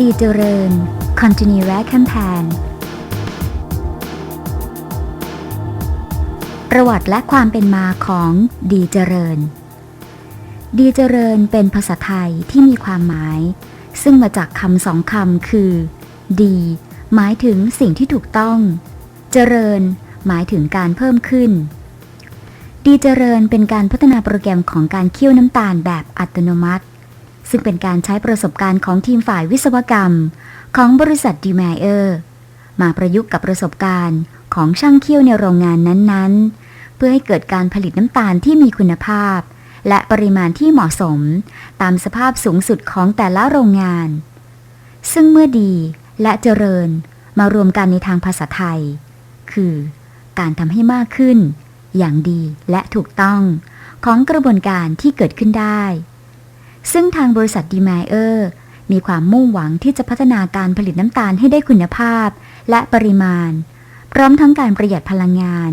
ดีเจริญ Continue w a c a m p a n ประวัติและความเป็นมาของดีเจริญ ดีเจริญเป็นภาษาไทยที่มีความหมาย ซึ่งมาจากคำสองคำคือ ดี หมายถึงสิ่งที่ถูกต้อง เจริญ หมายถึงการเพิ่มขึ้น ดีเจริญเป็นการพัฒนาโปรแกรมของการเคี่ยวน้ำตาลแบบอัตโนมัติ ซึ่งเป็นการใช้ประสบการณ์ของทีมฝ่ายวิศวกรรม ของบริษัทดีแมเออร์มาประยุกต์กับประสบการณ์ของช่างเคี่ยวในโรงงานนั้นๆ เพื่อให้เกิดการผลิตน้ำตาลที่มีคุณภาพ และปริมาณที่เหมาะสม ตามสภาพสูงสุดของแต่ละโรงงาน ซึ่งเมื่อดีและเจริญมารวมกันในทางภาษาไทย คือ การทำให้มากขึ้น อย่างดีและถูกต้องของกระบวนการที่เกิดขึ้นได้ ซึ่งทางบริษัทดีมเออร์มีความมุ่งหวังที่จะพัฒนาการผลิตน้ำตาลให้ได้คุณภาพและปริมาณ พร้อมทั้งการประหยัดพลังงาน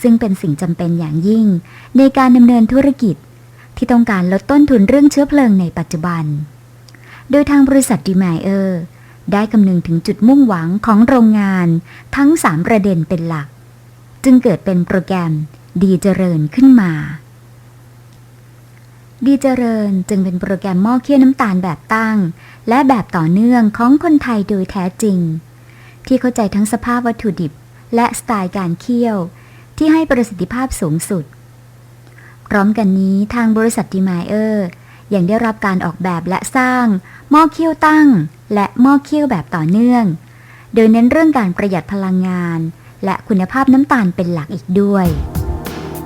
ซึ่งเป็นสิ่งจำเป็นอย่างยิ่ง ในการดำเนินธุรกิจ ที่ต้องการลดต้นทุนเรื่องเชื้อเพลิงในปัจจุบัน โดยทางบริษัทดีมเออร์ได้คำนึงถึงจุดมุ่งหวังของโรงงานทั้ง 3 ประเด็นเป็นหลัก จึงเกิดเป็นโปรแกรมดีเจริญขึ้นมา ดีเจริญจึงเป็นโปรแกรมหม้อเคี่ยวน้ำตาลแบบตั้ง และแบบต่อเนื่องของคนไทยโดยแท้จริง ที่เข้าใจทั้งสภาพวัตถุดิบ และสไตล์การเคี่ยว ที่ให้ประสิทธิภาพสูงสุด พร้อมกันนี้ทางบริษัทดีมายเออร์ยังได้รับการออกแบบและสร้างหม้อเคี่ยวตั้ง และหม้อเคี่ยวแบบต่อเนื่อง โดยเน้นเรื่องการประหยัดพลังงาน และคุณภาพน้ำตาลเป็นหลักอีกด้วย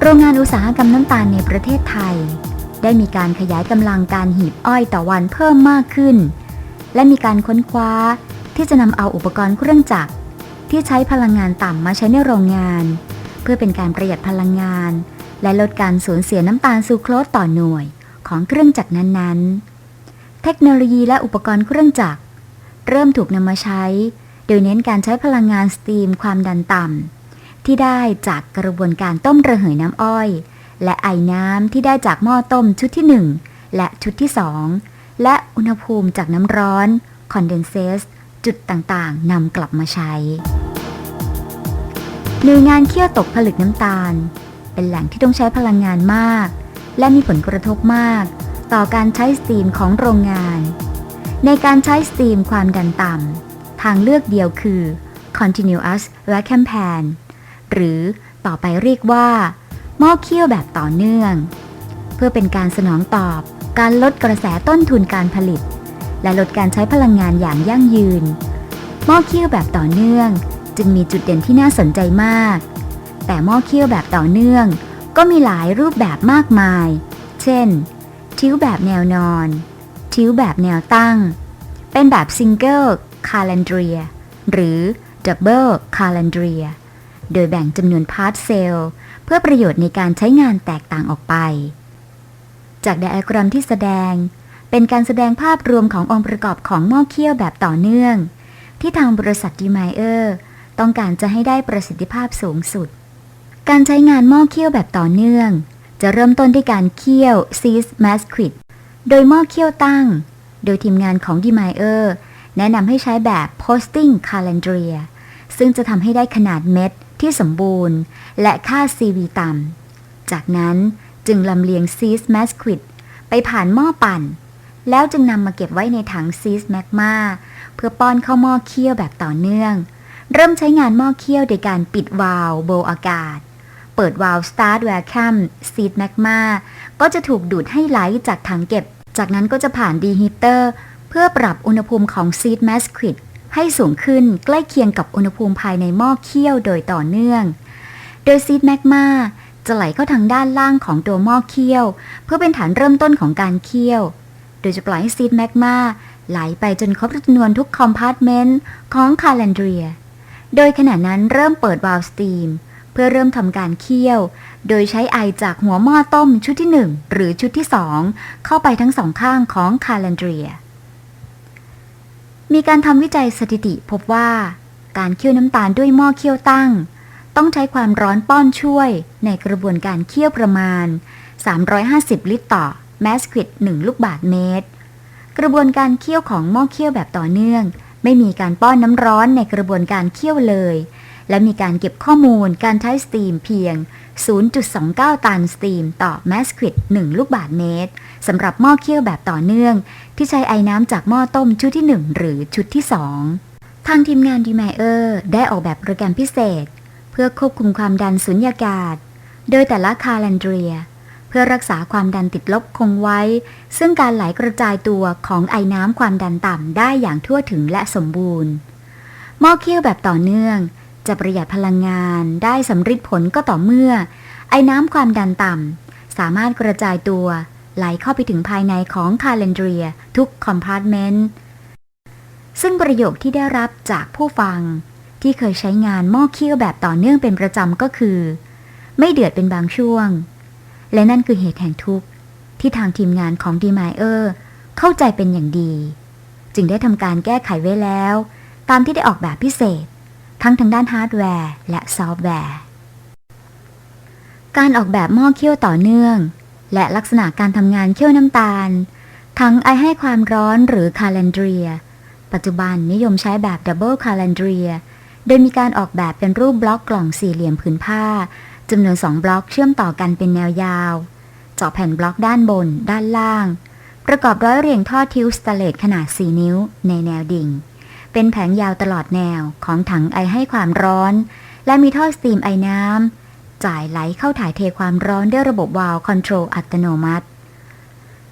โรงงานอุตสาหกรรมน้ำตาลในประเทศไทย ได้มีการขยายกำลังการหีบอ้อยต่อวันเพิ่มมากขึ้น และมีการค้นคว้าที่จะนำเอาอุปกรณ์เครื่องจักร ที่ใช้พลังงานต่ำมาใช้ในโรงงาน เพื่อเป็นการประหยัดพลังงาน และลดการสูญเสียน้ำตาลซูโครสต่อหน่วยของเครื่องจักรนั้นๆ เทคโนโลยีและอุปกรณ์เครื่องจักร เริ่มถูกนำมาใช้ โดยเน้นการใช้พลังงานสตีมความดันต่ำที่ได้จากกระบวนการต้มระเหยน้ำอ้อย และไอน้ำที่ได้จากหม้อต้มชุดที่ 1 และชุดที่ 2 และอุณหภูมิจากน้ำร้อนคอนเดนเซสจุดต่างๆนำกลับมาใช้หน่วยงานเคี่ยวตกผลึกน้ำตาล เป็นแหล่งที่ต้องใช้พลังงานมาก และมีผลกระทบมาก ต่อการใช้สตรีมของโรงงาน ในการใช้สตรีมความดันต่ำทางเลือกเดียวคือ continuous vacuum pan หรือต่อไปเรียกว่า หม้อเคี่ยวแบบต่อเนื่อง เพื่อเป็นการสนองตอบการลดกระแสต้นทุนการผลิต และลดการใช้พลังงานอย่างยั่งยืน หม้อเคี่ยวแบบต่อเนื่อง จึงมีจุดเด่นที่น่าสนใจมาก แต่หม้อเคี่ยวแบบต่อเนื่อง ก็มีหลายรูปแบบมากมาย เช่น ทิ้วแบบแนวนอน ทิ้วแบบแนวตั้ง เป็นแบบซิงเกิลคาลันเดรียหรือดับเบิลคาลันเดรีย โดยแบ่งจำนวนพาร์ทเซลล์เพื่อประโยชน์ในการใช้งานแตกต่างออกไป จากไดอะแกรมที่แสดง เป็นการแสดงภาพรวมขององค์ประกอบของหม้อเคี่ยวแบบต่อเนื่อง ที่ทางบริษัทดีไมเออร์ต้องการจะให้ได้ประสิทธิภาพสูงสุด การใช้งานหม้อเคี่ยวแบบต่อเนื่อง จะเริ่มต้นด้วยการเคี่ยวซีสแมสควิดโดยหม้อเคี่ยวตั้ง โดยทีมงานของดีไมเออร์แนะนำให้ใช้แบบ posting calendar ซึ่งจะทำให้ได้ขนาดเม็ด ที่สมบูรณ์ และค่า CV ต่ำ จากนั้นจึงลำเลียงซีสแมสควิดไปผ่านหม้อปั่น แล้วจึงนำมาเก็บไว้ในถังซีสแมกมาเพื่อป้อนเข้าหม้อเคี่ยวแบบต่อเนื่อง เริ่มใช้งานหม้อเคี่ยวโดยการปิดวาล์วโบอากาศ เปิดวาล์ว Start Vacuum ซีดแมกมาก็จะถูกดูดให้ไหลจากถังเก็บ จากนั้นก็จะผ่านดีฮีเตอร์เพื่อปรับอุณหภูมิของซีดแมสควิด ให้สูงขึ้นใกล้เคียงกับอุณหภูมิภายในหม้อเคี่ยวโดยต่อเนื่อง โดยซีดแมกมาจะไหลเข้าทางด้านล่างของตัวหม้อเคี่ยว เพื่อเป็นฐานเริ่มต้นของการเคี่ยว โดยจะปล่อยให้ซีดแมกมาไหลไปจนครบจำนวนทุกคอมพาร์ตเมนต์ของคาลันเดีย โดยขณะนั้นเริ่มเปิดวาล์วสตีม เพื่อเริ่มทำการเคี่ยว โดยใช้ไอจากหัวหม้อต้มชุดที่ 1 หรือชุดที่ 2 เข้าไปทั้งสองข้างของคาลันเดีย มีการทำวิจัยสถิติพบว่า การเคี่ยวน้ำตาลด้วยหม้อเคี่ยวตั้ง ต้องใช้ความร้อนป้อนช่วยในกระบวนการเคี่ยวประมาณ 350 ลิตรต่อแมสควิด1ลูกบาทเมตร กระบวนการเคี่ยวของหม้อเคี่ยวแบบต่อเนื่อง ไม่มีการป้อนน้ำร้อนในกระบวนการเคี่ยวเลย และมีการเก็บข้อมูลการใช้สตรีมเพียง 0.29 ตันสตรีมต่อแมสควิด1 ลูกบาศก์เมตรสำหรับหม้อเคี่ยวแบบต่อเนื่อง ที่ใช้ไอ้น้ำจากหม้อต้มชุดที่ 1 หรือชุดที่ 2 ทางทีมงานดีไมเออร์ได้ออกแบบโปรแกรมพิเศษ เพื่อควบคุมความดันสุญญากาศ โดยแต่ละคาลันเดรียเพื่อรักษาความดันติดลบคงไว้ ซึ่งการไหลกระจายตัวของไอ้น้ำความดันต่ำได้อย่างทั่วถึงและสมบูรณ์ หม้อเคี่ยวแบบต่อเนื่อง จะประหยัดพลังงานได้สำฤทธิ์ผลก็ต่อเมื่อ ไอ้น้ำความดันต่ำสามารถกระจายตัวไหลเข้าไปถึงภายในของคาเลนเดียทุกคอมพาร์ตเมนต์ซึ่งประโยคที่ได้รับจากผู้ฟัง ที่เคยใช้งานหม้อเคี่ยวแบบต่อเนื่องเป็นประจำก็คือ ไม่เดือดเป็นบางช่วง และนั่นคือเหตุแห่งทุกข์ ที่ทางทีมงานของดีมายเออร์เข้าใจเป็นอย่างดี จึงได้ทำการแก้ไขไว้แล้ว ตามที่ได้ออกแบบพิเศษ ทั้งทางด้านฮาร์ดแวร์ และซอฟต์แวร์ การออกแบบหม้อเคี่ยวต่อเนื่อง และลักษณะการทำงานเคี่ยวน้ำตาล ทั้งไอให้ความร้อนหรือคาเลนเดรีย ปัจจุบันนิยมใช้แบบดับเบิลคาเลนเดรีย โดยมีการออกแบบเป็นรูปบล็อกกล่องสี่เหลี่ยมผืนผ้าจำนวนสองบล็อกเชื่อมต่อกันเป็นแนวยาว เจาะแผ่นบล็อกด้านบน ด้านล่าง ประกอบร้อยเรียงท่อทิวสแตเลสขนาด 4 นิ้วในแนวดิ่ง เป็นแผงยาวตลอดแนวของถังไอให้ความร้อน และมีท่อสตรีมไอน้ำจ่ายไหลเข้าถ่ายเทความร้อนด้วยระบบวาล์วคอนโทรลอัตโนมัติ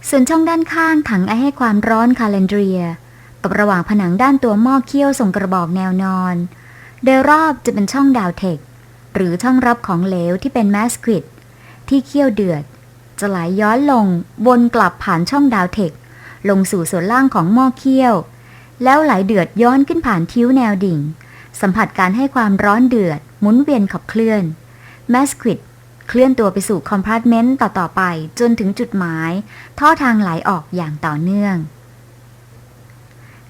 ส่วนช่องด้านข้างถังไอให้ความร้อนคาเลนเดีย กับระหว่างผนังด้านตัวหม้อเคี่ยวส่งกระบอกแนวนอน โดยรอบจะเป็นช่องดาวเทคหรือช่องรับของเหลวที่เป็นแมสควิดที่เคี่ยวเดือด จะไหลย้อนลงวนกลับผ่านช่องดาวเทคลงสู่ส่วนล่างของหม้อเคี่ยว แล้วไหลเดือดย้อนขึ้นผ่านทิ้วแนวดิ่ง สัมผัสการให้ความร้อนเดือด หมุนเวียนขับเคลื่อนแมสควิดเคลื่อนตัวไปสู่คอมพาร์ตเมนต์ต่อ ๆ ไปจนถึงจุดหมาย ท่อทางไหลออกอย่างต่อเนื่อง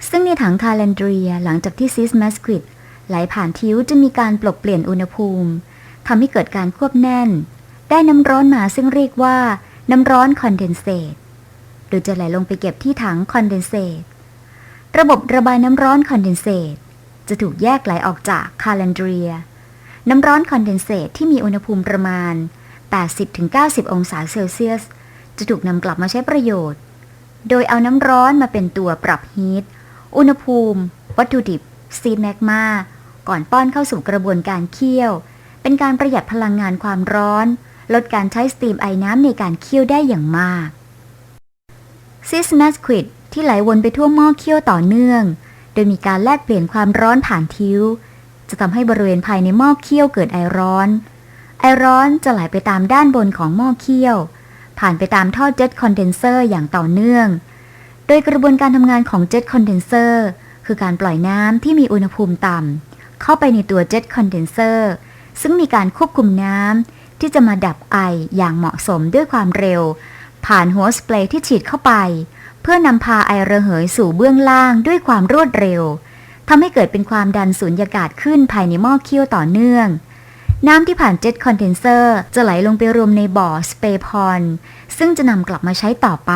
ซึ่งในถังคาเลนเดรียหลังจากที่ซิสแมสควิดไหลผ่านทิ้วจะมีการปลบเปลี่ยนอุณหภูมิทำให้เกิดการควบแน่น ได้น้ำร้อนมาซึ่งเรียกว่า น้ำร้อนคอนเดนเซตโดยจะไหลลงไปเก็บที่ถังคอนเดนเซต ระบบระบายน้ำร้อนคอนเดนเซตจะถูกแยกไหลออกจากคาเลนเดรีย น้ำร้อนคอนเดนเซตที่มีอุณหภูมิประมาณ 80-90 องศาเซลเซียส จะถูกนำกลับมาใช้ประโยชน์ โดยเอาน้ำร้อนมาเป็นตัวปรับฮีท อุณหภูมิ วัตถุดิบ ซีดแมกมาก่อนป้อนเข้าสู่กระบวนการเคี่ยว เป็นการประหยัดพลังงานความร้อน ลดการใช้สตรีมไอน้ำในการเคี่ยวได้อย่างมากซิสมสควิด ที่ไหลวนไปทั่วหม้อเคี่ยวต่อเนื่อง โดยมีการแลกเปลี่ยนความร้อนผ่านทิ้ว จะทำให้บริเวณภายในหม้อเคี่ยวเกิดไอร้อน ไอร้อนจะไหลไปตามด้านบนของหม้อเคี่ยว ผ่านไปตามท่อเจ็ตคอนเดนเซอร์อย่างต่อเนื่อง โดยกระบวนการทำงานของเจ็ตคอนเดนเซอร์คือการปล่อยน้ำที่มีอุณหภูมิต่ำเข้าไปในตัวเจ็ตคอนเดนเซอร์ซึ่งมีการควบคุมน้ำที่จะมาดับไออย่างเหมาะสมด้วยความเร็ว ผ่านหัวสเปรย์ที่ฉีดเข้าไป เพื่อนำพาไอระเหยสู่เบื้องล่างด้วยความรวดเร็วทำให้เกิดเป็นความดันสูญญากาศขึ้นภายในหม้อเคี่ยวต่อเนื่อง น้ำที่ผ่านเจ็ตคอนเดนเซอร์จะไหลลงไปรวมในบ่อสเปรย์พอนซึ่งจะนำกลับมาใช้ต่อไป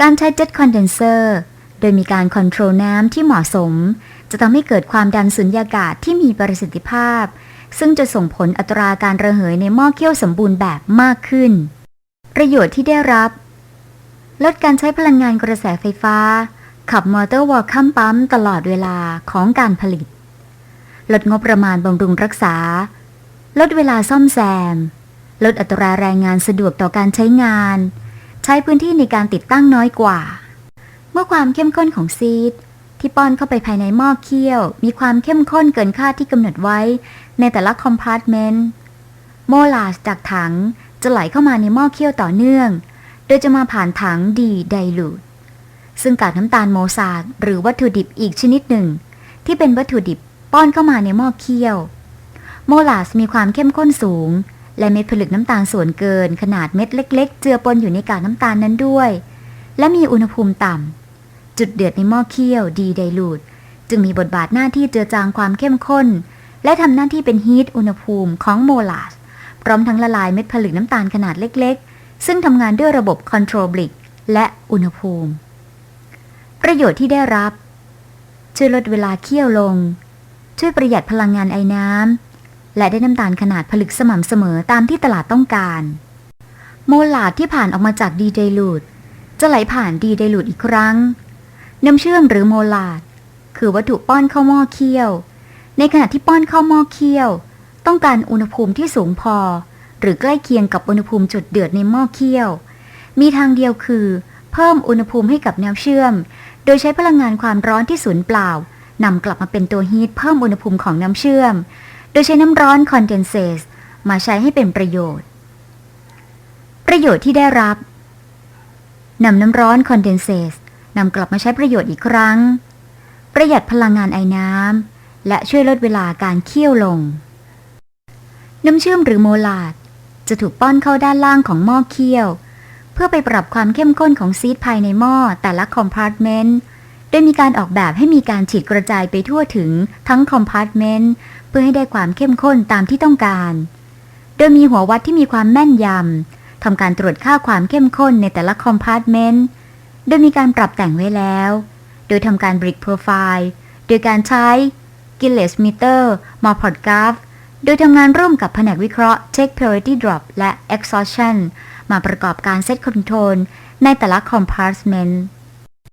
การใช้เจ็ตคอนเดนเซอร์โดยมีการคอนโทรลน้ำที่เหมาะสม จะทำให้เกิดความดันสุญญากาศที่มีประสิทธิภาพ ซึ่งจะส่งผลอัตราการระเหยในหม้อเคี่ยวสมบูรณ์แบบมากขึ้น ประโยชน์ที่ได้รับ ลดการใช้พลังงานกระแสไฟฟ้า ขับมอเตอร์วอลคัมปั๊มตลอดเวลาของการผลิต ลดงบประมาณบำรุงรักษา ลดเวลาซ่อมแซม ลดอัตราแรงงานสะดวกต่อการใช้งาน ใช้พื้นที่ในการติดตั้งน้อยกว่า เมื่อความเข้มข้นของซีดที่ป้อนเข้าไปภายในหม้อเคี่ยว มีความเข้มข้นเกินค่าที่กำหนดไว้ในแต่ละคอมพาร์ตเมนต์โมลาสจากถังจะไหลเข้ามาในหม้อเคี่ยวต่อเนื่อง โดยจะมาผ่านถังดีไดลูดซึ่งกากน้ำตาลโมซาดหรือวัตถุดิบอีกชนิดหนึ่ง ที่เป็นวัตถุดิบป้อนเข้ามาในหม้อเคี่ยว โมลาสมีความเข้มข้นสูง และเม็ดผลึกน้ำตาลส่วนเกิน ขนาดเม็ดเล็ก ๆ เจือปนอยู่ในกากน้ำตาลนั้นด้วย และมีอุณหภูมิต่ำจุดเดือดในหม้อเคี่ยวดีไดลูดจึงมีบทบาทหน้าที่เจือจางความเข้มข้น และทำหน้าที่เป็นฮีทอุณหภูมิของโมลาสพร้อมทั้งละลายเม็ดผลึกน้ำตาลขนาดเล็กๆ ซึ่งทำงานด้วยระบบคอนโทรบลิกและอุณหภูมิ ประโยชน์ที่ได้รับ ช่วยลดเวลาเคี่ยวลง ช่วยประหยัดพลังงานไอ้น้ำ และได้น้ำตาลขนาดผลึกสม่ำเสมอตามที่ตลาดต้องการ โมลาดที่ผ่านออกมาจากดีไดลูดจะไหลผ่านดีไดลูดอีกครั้ง น้ำเชื่อมหรือโมลาดคือวัตถุป้อนเข้าหม้อเคี่ยว ในขณะที่ป้อนเข้าหม้อเคี่ยว ต้องการอุณหภูมิที่สูงพอ หรือใกล้เคียงกับอุณหภูมิจุดเดือดในหม้อเคี่ยว มีทางเดียวคือ เพิ่มอุณหภูมิให้กับน้ำเชื่อม โดยใช้พลังงานความร้อนที่สูญเปล่านำกลับมาเป็นตัวฮีทเพิ่มอุณหภูมิของน้ำเชื่อม โดยใช้น้ำร้อนคอนเดนเซสมาใช้ให้เป็นประโยชน์ ประโยชน์ที่ได้รับนำน้ำร้อนคอนเดนเซสนำกลับมาใช้ประโยชน์อีกครั้ง ประหยัดพลังงานไอ้น้ำและช่วยลดเวลาการเคี่ยวลง น้ำเชื่อมหรือโมลาด จะถูกป้อนเข้าด้านล่างของหม้อเคี่ยว เพื่อไปปรับความเข้มข้นของซีดภายในหม้อแต่ละคอมพาร์ตเมนต์โดยมีการออกแบบให้มีการฉีดกระจายไปทั่วถึงทั้งคอมพาร์ตเมนต์เพื่อให้ได้ความเข้มข้นตามที่ต้องการ โดยมีหัววัดที่มีความแม่นยำทำการตรวจค่าความเข้มข้นในแต่ละคอมพาร์ตเมนต์โดยมีการปรับแต่งไว้แล้ว โดยทำการบริกโปรไฟล์ โดยการใช้ g i l l e s Meter m o r p o d g r a p h โดยทำงานร่วมกับแผนกวิเคราะห์ Check Purity Drop และ Exhaustion มาประกอบการเซตคอนโทรลในแต่ละ compartment